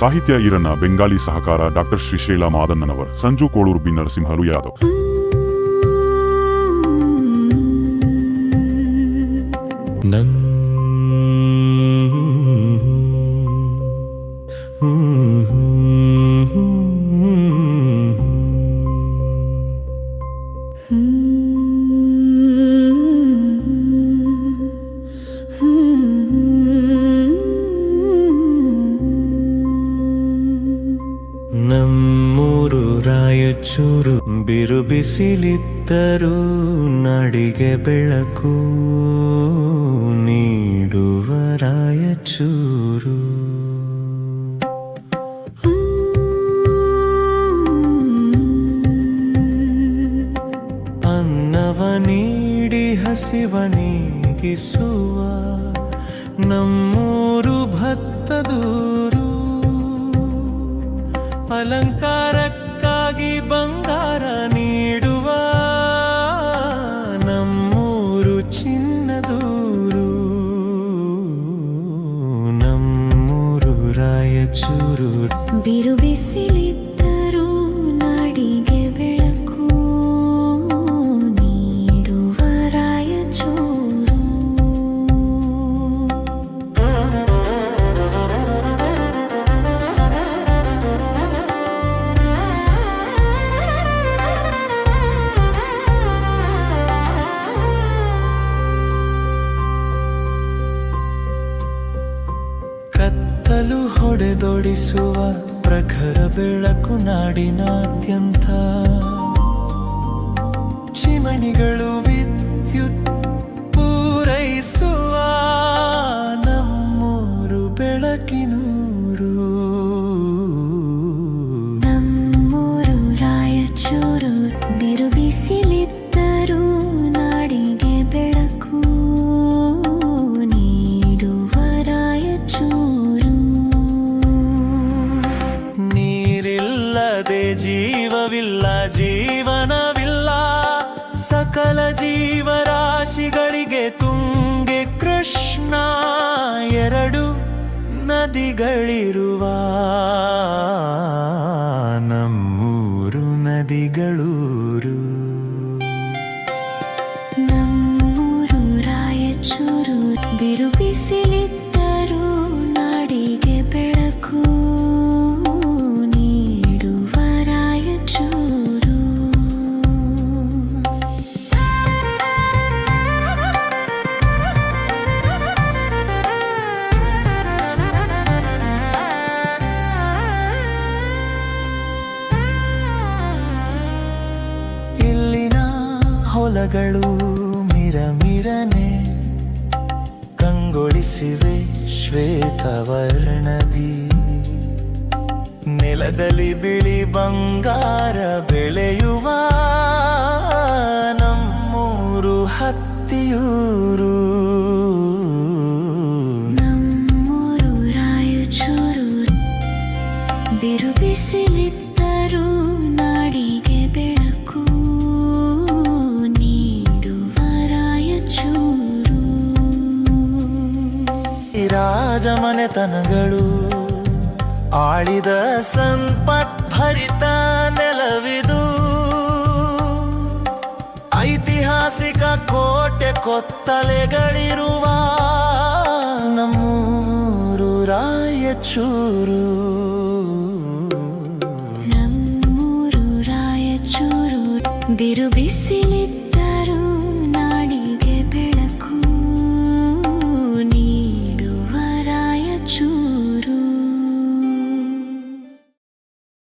ಸಾಹಿತ್ಯ ಈರಣ್ಣ ಬೆಂಗಾಲಿ ಸಹಕಾರ doctor Srishaila Madannanavar Sanju Koluru B Narasimhalu Yadav ನನ್ ನಮ್ಮೂರು ರಾಯಚೂರು ಬಿರು ಬಿಸಿಲಿದ್ದರೂ ನಡಿಗೆ ಬೆಳಕು ನೀಡುವ ರಾಯಚೂರು. ಅನ್ನವ ನೀಡಿ ಹಸಿವ ನೀಗಿಸುವ ನಮ್ಮೂರು ಭತ್ತದೂರು ಅಲಂಕಾರಕ್ಕಾಗಿ ಬಂಗಾರ ಕತ್ತಲು ಹೊಡೆದೊಡಿಸುವ ಪ್ರಖರ ಬೆಳಕು ನಾಡಿನಾದ್ಯಂತ. ಚಿಮಣಿಗಳು ಜೀವವಿಲ್ಲ ಜೀವನವಿಲ್ಲ. ಸಕಲ ಜೀವರಾಶಿಗಳಿಗೆ ತುಂಗೆ ಕೃಷ್ಣ ಎರಡು ನದಿಗಳಿರುವ ನಮ್ಮೂರು ನದಿಗಳೂರು. ನಮ್ಮೂರು ರಾಯಚೂರು ಬಿರು ಹೊಲಗಳು ಮಿರಮಿರನೆ ಕಂಗೊಳಿಸಿವೆ ಶ್ವೇತವರ್ಣದಿ. ನೆಲದಲ್ಲಿ ಬಿಳಿ ಬಂಗಾರ ಬೆಳೆಯುವ ನಮ್ಮೂರು ಹತ್ತಿಯೂರು. ನಮ್ಮೂರು ರಾಯಚೂರು ಬಿರು ಈ ರಾಜಮನೆತನಗಳು ಆಳಿದ ಸಂಪದ್ಭರಿತ ನೆಲವಿದು. ಐತಿಹಾಸಿಕ ಕೋಟೆ ಕೊತ್ತಲೆಗಳಿರುವ ನಮ್ಮೂರು ರಾಯಚೂರು.